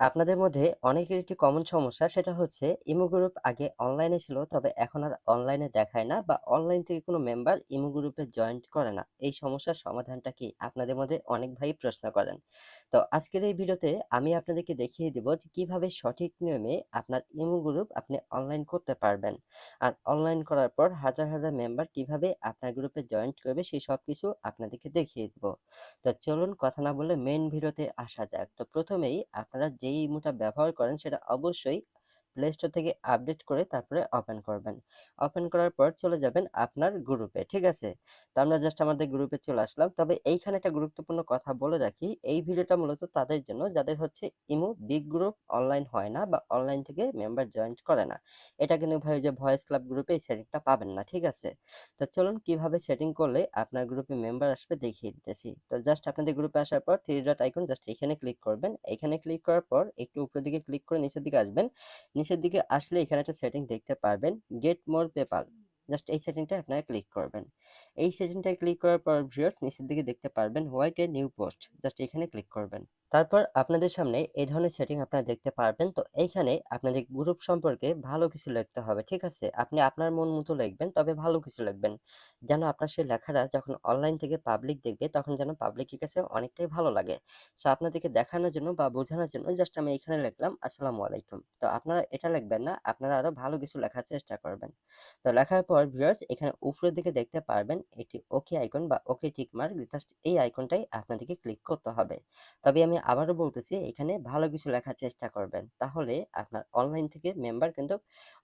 আপনাদের মধ্যে অনেকের একটি কমন সমস্যা, সেটা হচ্ছে ইমো গ্রুপ আগে অনলাইনে ছিল, তবে এখন আর অনলাইনে দেখায় না বা অনলাইন থেকে কোনো মেম্বার ইমো গ্রুপে জয়েন্ট করে না। এই সমস্যার সমাধানটা কি আপনাদের মধ্যে অনেক ভাই প্রশ্ন করেন। তো আজকের এই ভিডিওতে আমি আপনাদেরকে দেখিয়ে দিব যে কীভাবে সঠিক নিয়মে আপনার ইমো গ্রুপ আপনি অনলাইন করতে পারবেন। আর অনলাইন করার পর হাজার হাজার মেম্বার কীভাবে আপনার গ্রুপে জয়েন্ট করবে, সেই সব কিছু আপনাদেরকে দেখিয়ে দিব। তো চলুন কথা না বলে মেন ভিডিওতে আসা যাক। তো প্রথমেই আপনারা যেই ইমোটা ব্যবহার করেন সেটা অবশ্যই প্লে স্টোর থেকে আপডেট করে তারপরে ওপেন করবেন। ওপেন করার পর চলে যাবেন আপনার গ্রুপে ঠিক আছে? তো আমরা জাস্ট আমাদের গ্রুপে চলে আসলাম। তবে এইখানে একটা গুরুত্বপূর্ণ কথা বলে রাখি, এই ভিডিওটা মূলত তাদের জন্য, যাদের হচ্ছে ইমো বিগ গ্রুপ অনলাইন হয় না বা অনলাইন থেকে মেম্বার জয়েন্ট করে না, এটা কিন্তু ভাই যে ভয়েস ক্লাব গ্রুপে এই সেটিংটা পাবেন না, ঠিক আছে? তো চলুন কীভাবে সেটিং করলে আপনার গ্রুপে মেম্বার আসবে দেখিয়ে দিতেছি। তো জাস্ট আপনাদের গ্রুপে আসার পর থ্রি ডট আইকন জাস্ট এখানে ক্লিক করবেন। এখানে ক্লিক করার পর একটু উপরের দিকে ক্লিক করে নিচের দিকে আসবেন। নিচের দিকে আসলে এখানে একটা সেটিং দেখতে পারবেন। গেট মোর পেপাল জাস্ট এই সেটিংটা আপনারা ক্লিক করবেন। এই সেটিংটা ক্লিক করার পর ভিউয়ার্স নিচের দিকে দেখতে পারবেন white a new post just এখানে ক্লিক করবেন। তারপর আপনাদের সামনে এই ধরনের সেটিং আপনারা দেখতে পারবেন। তো এইখানে আপনাদের গ্রুপ সম্পর্কে ভালো কিছু লিখতে হবে, ঠিক আছে? আপনি আপনার মন মতো লিখবেন, তবে ভালো কিছু লিখবেন। যেন আপনার সেই লেখাটা যখন অনলাইন থেকে পাবলিক দেখবে, তখন যেন পাবলিকের কাছে অনেকটাই ভালো লাগে। সো আপনাদেরকে দেখানোর জন্য বা বোঝানোর জন্য জাস্ট আমি এখানে লিখলাম, আসসালামু আলাইকুম। তো আপনারা এটা লিখবেন না, আপনারা আরও ভালো কিছু লেখার চেষ্টা করবেন। তো লেখার পর ভিউয়ার্স এখানে উপরের দিকে দেখতে পারবেন একটি ওকে আইকন বা ওকে টিক মার্ক জাস্ট এই আইকনটাই আপনাদেরকে ক্লিক করতে হবে। তবে আমি আবারও বলতেছি, এখানে ভালো কিছু লেখার চেষ্টা করবেন। তাহলে আপনার অনলাইন থেকে মেম্বার কিন্তু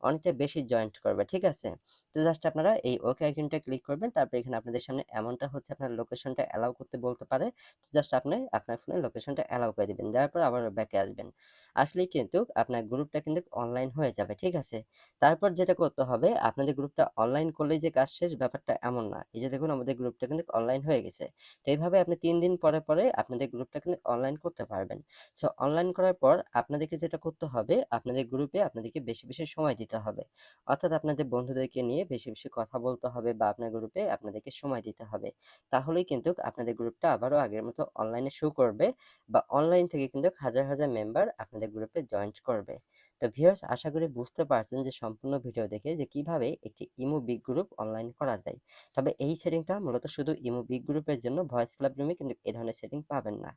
অনেকটা বেশি জয়েন্ট করবে, ঠিক আছে? তো জাস্ট আপনারা এই ওকে আইকনটা ক্লিক করবেন, তারপর এখানে আপনাদের সামনে এমনটা হচ্ছে, আপনার লোকেশনটা অ্যালাউ করতে বলতে পারে। তো জাস্ট আপনি আপনার ফোনে লোকেশনটা অ্যালাউ করে দিবেন, দেওয়ার পর আবার ব্যাকে আসবেন। আসলেই কিন্তু আপনার গ্রুপটা কিন্তু অনলাইন হয়ে যাবে, ঠিক আছে? তারপর যেটা করতে হবে, আপনাদের গ্রুপটা অনলাইন করলেই যে কাজ শেষ, ব্যাপারটা এমন না। এই যে দেখুন, আমাদের গ্রুপটা কিন্তু অনলাইন হয়ে গেছে। তো এইভাবে আপনি তিন দিন পরে পরে আপনাদের গ্রুপটা কিন্তু অনলাইন করতে পারবেন। সো অনলাইন করার পর আপনাদেরকে যেটা করতে হবে, আপনাদের গ্রুপে আপনাদেরকে বেশি বেশি সময় দিতে হবে। অর্থাৎ আপনাদের বন্ধুদেরকে নিয়ে বেশি বেশি কথা বলতে হবে বা আপনার গ্রুপে আপনাদেরকে সময় দিতে হবে। তাহলেই কিন্তু আপনাদের গ্রুপটা আবারও আগের মতো অনলাইনে শো করবে বা অনলাইন থেকে কিন্তু হাজার হাজার মেম্বার আপনাদের গ্রুপে জয়েন্ট করবে। তো ভিউয়ার্স আশা করি বুঝতে পারছেন যে সম্পূর্ণ ভিডিও দেখে যে কীভাবে একটি ইমো বিগ গ্রুপ অনলাইন করা যায়। তবে এই সেটিংটা মূলত শুধু ইমো বিগ গ্রুপের জন্য ভয়েস ক্লাব রুমে কিন্তু এই ধরনের সেটিং পাবেন না।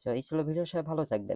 সো এই ছিল ভিডিও সবাই ভালো থাকবেন।